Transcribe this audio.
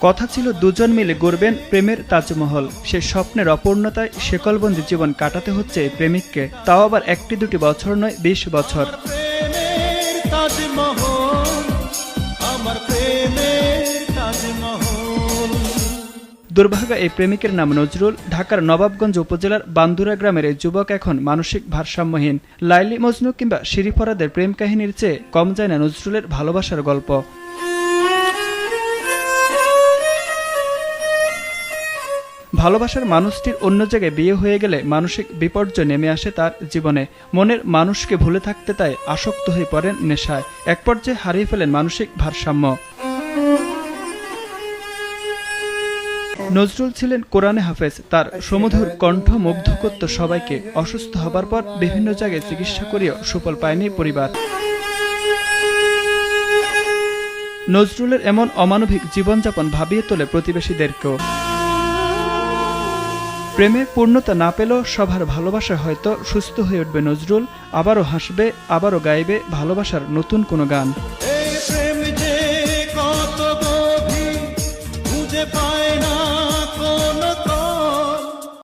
কথা ছিল দুজন মিলে গড়বেন প্রেমের তাজমহল। সে স্বপ্নের অপূর্ণতায় শেকলবন্দি জীবন কাটাতে হচ্ছে প্রেমিককে। তাও আবার একটি দুটি বছর নয়, বিশ বছর। দুর্ভাগ্য এই প্রেমিকের নাম নজরুল। ঢাকার নবাবগঞ্জ উপজেলার বান্দুরা গ্রামের এই যুবক এখন মানসিক ভারসাম্যহীন। লাইলি মজনু কিংবা শিরিফরাদের প্রেম কাহিনীর চেয়ে কম যায় না নজরুলের ভালোবাসার গল্প। ভালোবাসার মানুষটির অন্য জায়গায় বিয়ে হয়ে গেলে মানসিক বিপর্যয় নেমে আসে তার জীবনে। মনের মানুষকে ভুলে থাকতে তাই আসক্ত হয়ে পড়েন নেশায়। এক পর্যায়ে হারিয়ে ফেলেন মানসিক ভারসাম্য। নজরুল ছিলেন কোরআনে হাফেজ। তার সমধুর কণ্ঠ মুগ্ধ করত সবাইকে অসুস্থ হবার পর বিভিন্ন জায়গায় চিকিৎসা করিয়া সুফল পায়নি পরিবার। নজরুলের এমন অমানবিক জীবনযাপন ভাবিয়ে তোলে প্রতিবেশীদেরকেও। প্রেমে পূর্ণতা না পেলেও সবার ভালোবাসা হয়তো সুস্থ হয়ে উঠবে নজরুল, আবারও হাসবে, আবারও গাইবে ভালোবাসার নতুন কোনো গান। পায়